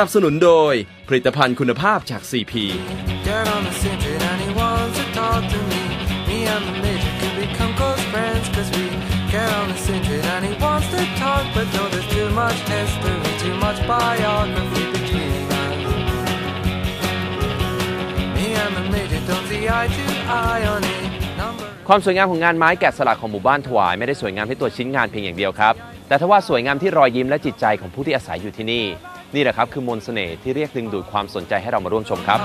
นับสนุนโดย ผลิตภัณฑ์คุณภาพจาก CP Get on the cigarette and he wants to talk to me. Me and the major could become close friends. Cause we get on the cigarette and he wants to talk. But no, there's too much history, too much biography between us. Me and the major don't see eye to eye on a number. ความสวยงามของงานไม้แกะสลักของหมู่บ้านถวาย ไม่ได้สวยงามที่ตัวชิ้นงานเพียงอย่างเดียวครับ แต่ทว่าสวยงามที่รอยยิ้มและจิตใจของผู้ที่อาศัยอยู่ที่นี่ นี่แหละครับคือมนต์เสน่ห์ที่เรียกดึงดูดความสนใจให้เรามาร่วมชมครับ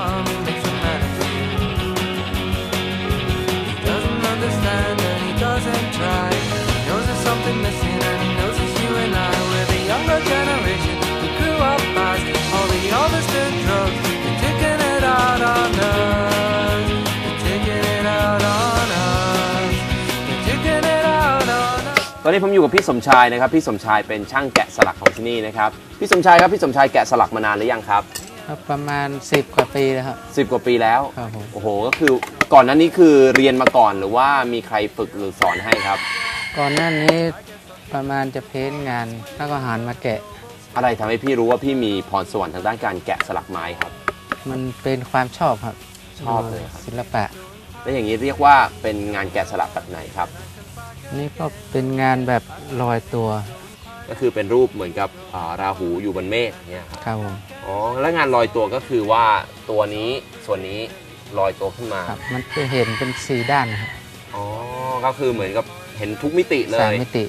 ตอนนี้ผมอยู่กับพี่สมชายนะครับ พี่สมชายเป็นช่างแกะสลักของที่นี่นะครับ พี่สมชายครับ พี่สมชายแกะสลักมานานหรือยังครับครับประมาณ 10 กว่าปีแล้วครับ สิบกว่าปีแล้ว ครับผม โอ้โห ก็คือก่อนหนั้นนี้คือเรียนมาก่อนหรือว่ามีใครฝึกหรือสอนให้ครับ ก่อนหน้านี้ประมาณจะเพ้นท์งานแล้วก็หันมาแกะ อะไรทำให้พี่รู้ว่าพี่มีพรสวรรค์ทางด้านการแกะสลักไม้ครับ มันเป็นความชอบครับชอบเลยครับ ศิลปะ แล้วอย่างนี้เรียกว่าเป็นงานแกะสลักแบบไหนครับ นี่ก็เป็นงานแบบลอยตัว ก็คือเป็นรูปเหมือนกับอ่าราหูอยู่บนเมฆเนี่ยครับครับผม อ๋อแล้วงานลอยตัวก็คือว่าตัวนี้ส่วนนี้ลอยตัวขึ้นมาครับ มันจะเห็นเป็นสีด้านนะครับอ๋อก็คือเหมือนกับเห็นทุกมิติเลสามย มิติ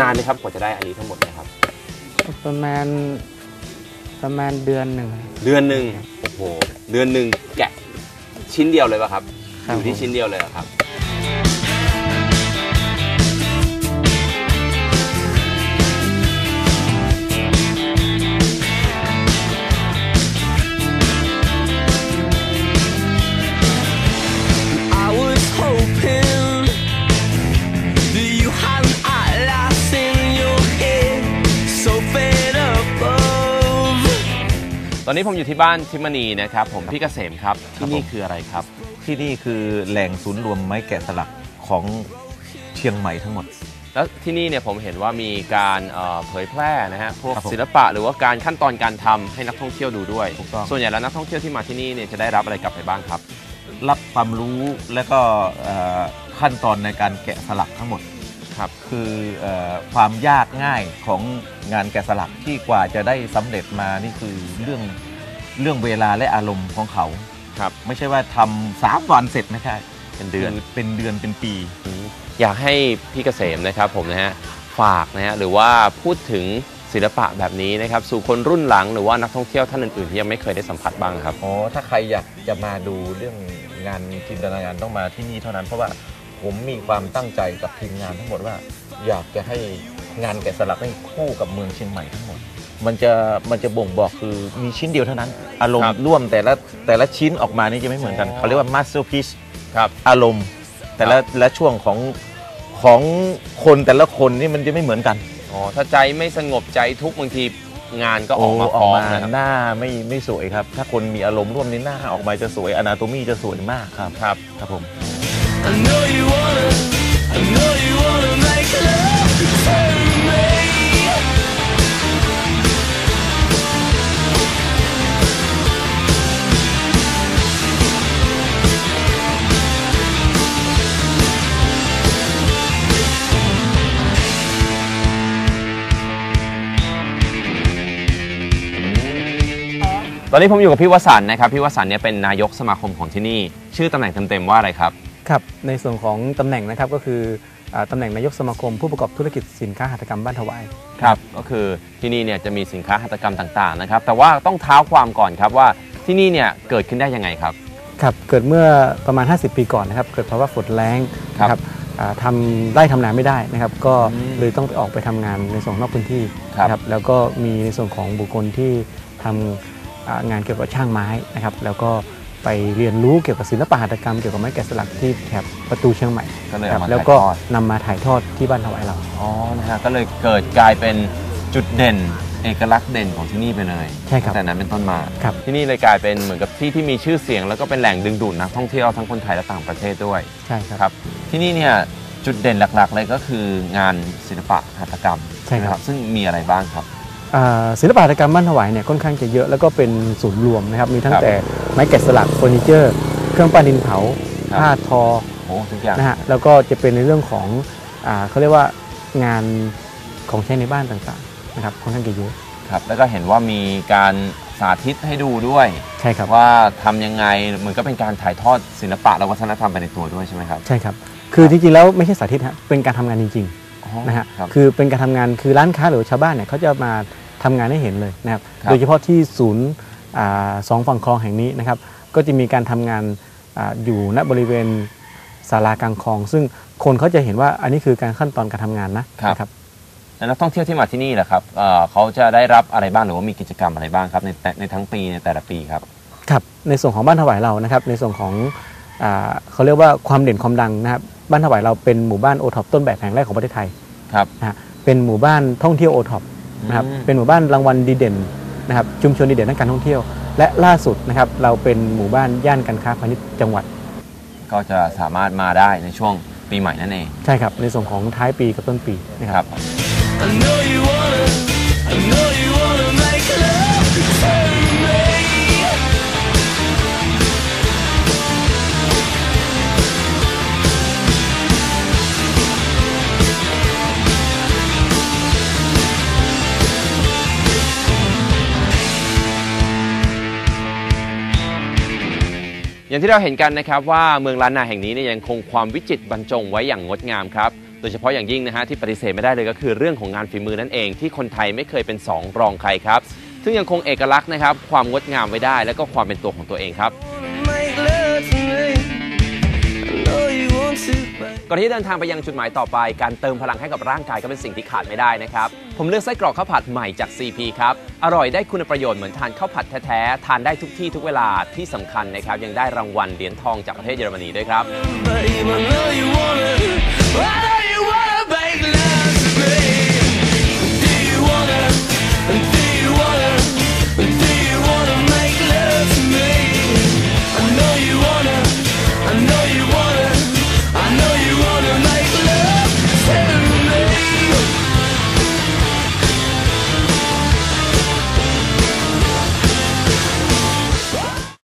นานไหมครับกว่าจะได้อันนี้ทั้งหมดเนะครับ ประมาณประมาณเดือนหนึ่งครับเดือนหนึ่งโอ้โหเดือนหนึ่งแกะชิ้นเดียวเลยป่ะครับ ครับอยู่ที่ผม ชิ้นเดียวเลยเหรอครับ ตอนนี้ผมอยู่ที่บ้านทิมณีนะครับผมพี่เกษมครับที่นี่คืออะไรครับ ที่นี่คือแหล่งศูนย์รวมไม้แกะสลักของเชียงใหม่ทั้งหมด แล้วที่นี่เนี่ยผมเห็นว่ามีการเอ่อเผยแพร่นะฮะพวกครับผมศิลปะหรือว่าการขั้นตอนการทำให้นักท่องเที่ยวดูด้วย ถูกต้อง ส่วนใหญ่แล้วนักท่องเที่ยวที่มาที่นี่เนี่ยจะได้รับอะไรกลับไปบ้างครับ รับความรู้และก็เอ่อขั้นตอนในการแกะสลักทั้งหมด ครับคือเออความยากง่ายของงานแกะสลักที่กว่าจะได้สำเร็จมานี่คือเรื่องเรื่องเวลาและอารมณ์ของเขา ครับ ไม่ใช่ว่าทำสามวันเสร็จไม่ใช่เป็นเดือน คืเป็นเดือนเป็นปี อยากให้พี่เกษมนะครับผมนะฮะฝากนะฮะหรือว่าพูดถึงศิลปะแบบนี้นะครับ สู่คนรุ่นหลังหรือว่านักท่องเที่ยวท่านอื่นๆที่ยังไม่เคยได้สัมผัสบ้างครับ อ๋อ ถ้าใครอยากจะมาดูเรื่องงานจินตนาการต้องมาที่นี่เท่านั้นเพราะว่า ผมมีความตั้งใจกับทีมงานทั้งหมดว่า อยากจะให้งานแกะสลักให้คู่กับเมืองเชียงใหม่ทั้งหมด มันจะมันจะบ่งบอกคือมีชิ้นเดียวเท่านั้น อารมครัณ์บร่วมแต่ละแต่ละชิ้นออกมานี่จะไม่เหมือนกัน อ๋อ เขาเรียกว่า masterpiece ครับ อารมณ์ แต่ละและช่วงของของคนแต่ละคนนี่มันจะไม่เหมือนกันอ๋อ ถ้าใจไม่สงบใจทุกข์บางทีงานก็ออกมาโอฟ้องมานะครับ หน้าไม่ไม่สวยครับ ถ้าคนมีอารมณ์ร่วมนี่หน้าออกมาจะสวยอนาโตมีจะสวยมากครับครับ ครับผม ตอนนี้ผมอยู่กับพี่วสันต์นะครับ พี่วสันต์เนี่ยเป็นนายกสมาคมของที่นี่ ชื่อตำแหน่งเต็มๆว่าอะไรครับ ครับในส่วนของตำแหน่งนะครับก็คืออ่าตำแหน่งนายกสมาคมผู้ประกอบธุรกิจสินค้าหัตถกรรมบ้านถวายครับก็คือที่นี่เนี่ยจะมีสินค้าหัตถกรรมต่างๆนะครับแต่ว่าต้องเท้าความก่อนครับว่าที่นี่เนี่ยเกิดขึ้นได้ยังไงครับครับเกิดเมื่อประมาณ 50 ปีก่อนนะครับเกิดภาวะฝนแรงครับนะครับอ่าทำไร่ทำนาไม่ได้นะครับ ก็เลยต้องไปออกไปทำงานในส่วนนอกพื้นที่ครับนะครับแล้วก็มีในส่วนของบุคคลที่ทำอ่างานเกี่ยวกับช่างไม้นะครับ แล้วก็ ไปเรียนรู้เกี่ยวกับศิลปะหัตถกรรมเกี่ยวกับไม้แกะสลักที่แถบประตูเชียงใหม่ก็เลยครัเอามาแล้วถ่ายก็ทอด นำมาถ่ายทอดที่บ้านถวายเรา อ๋อนะฮะก็เลยเกิดกลายเป็นจุดเด่น เอกลักษณ์เด่นของที่นี่ไปเลยใช่ครับตั้งแต่นั้นเป็นต้นมาครับ ที่นี่เลยกลายเป็นเหมือนกับที่ที่มีชื่อเสียง แล้วก็เป็นแหล่งดึงดูดนักท่องเที่ยวทั้งคนไทยและต่างประเทศด้วย ใช่ครับ ครับที่นี่เนี่ยจุดเด่นหลักๆเลยก็คืองานศิลปะหัตถกรรมใช่ครับ นะซึ่งมีอะไรบ้างครับอ่า ศิลปหัตถกรรมบ้านถวายเนี่ยค่อนข้างจะเยอะแล้วก็เป็นศูนย์รวมนะครับมีทั้งครับแต่ไม้แกะสลักเฟอร์นิเจอร์ เครื่องปั้นดินเผาครับผ้าทอโอ้ทุกอย่างนะฮะแล้วก็จะเป็นในเรื่องของอ่าเขาเรียกว่างานของใช้ในบ้านต่างๆนะครับค่อนข้างจะเยอะครับแล้วก็เห็นว่ามีการสาธิตให้ดูด้วยใช่ครับว่าทำยังไงเหมือนก็เป็นการถ่ายทอดศิลปะและวัฒนธรรมไปในตัวด้วยใช่ไหมครับใช่ครับคือจริงๆแล้วไม่ใช่สาธิตฮะเป็นการทำงานจริงๆนะฮะครับคือเป็นการทำงานคือร้านค้าหรือชาวบ้านเนี่ยเขาจะมา ทำงานให้เห็นเลยนะครับ ครับ โดยเฉพาะที่ศูนย์อ่าสองฝั่งคลองแห่งนี้นะครับ ก็จะมีการทำงานอาอยู่ณบริเวณศาลากลางคลอง ซึ่งคนเขาจะเห็นว่าอันนี้คือการขั้นตอนการทำงานนะครับนะครับแล้วนักท่องเที่ยวที่มาที่นี่แหละครับเอ่อเขาจะได้รับอะไรบ้างหรือว่ามีกิจกรรมอะไรบ้างครับในแต่ในทั้งปีในแต่ละปีครับ ครับในส่วนของบ้านถวายเรานะครับในส่วนของอาเขาเรียกว่าความเด่นความดังนะครับบ้านถวายเราเป็นหมู่บ้านโอท็อปต้นแบบแห่งแรกของประเทศไทยครับ นะฮะเป็นหมู่บ้านท่องเที่ยวโอท็อป นะครับอืมเป็นหมู่บ้านรางวัลดีเด่นนะครับชุมชนดีเด่นด้านการท่องเที่ยว และล่าสุดนะครับเราเป็นหมู่บ้านย่านการค้าพาณิชย์จังหวัด ก็จะสามารถมาได้ในช่วงปีใหม่นั่นเองใช่ครับในส่วนของท้ายปีกับต้นปีนะคครัรับบ I know you wanna, I know you wanna อย่างที่เราเห็นกันนะครับว่าเมืองล้านนาแห่งนี้เนี่ยยังคงความวิจิตรบรรจงไว้อย่างงดงามครับโดยเฉพาะอย่างยิ่งนะฮะที่ปฏิเสธไม่ได้เลยก็คือเรื่องของงานฝีมือนั่นเองที่คนไทยไม่เคยเป็นสองรองใครครับ ซึ่งยังคงเอกลักษณ์นะครับความงดงามไว้ได้ และก็ความเป็นตัวของตัวเองครับ ก่อนที่เดินทางไปยังจุดหมายต่อไป การเติมพลังให้กับร่างกายก็เป็นสิ่งที่ขาดไม่ได้นะครับ ผมเลือกไส้กรอกข้าวผัดใหม่จาก CP ครับ อร่อยได้คุณประโยชน์เหมือนทานข้าวผัดแท้ๆ ทานได้ทุกที่ทุกเวลาที่สำคัญนะครับ ยังได้รางวัลเหรียญทองจากประเทศเยอรมนีด้วยครับ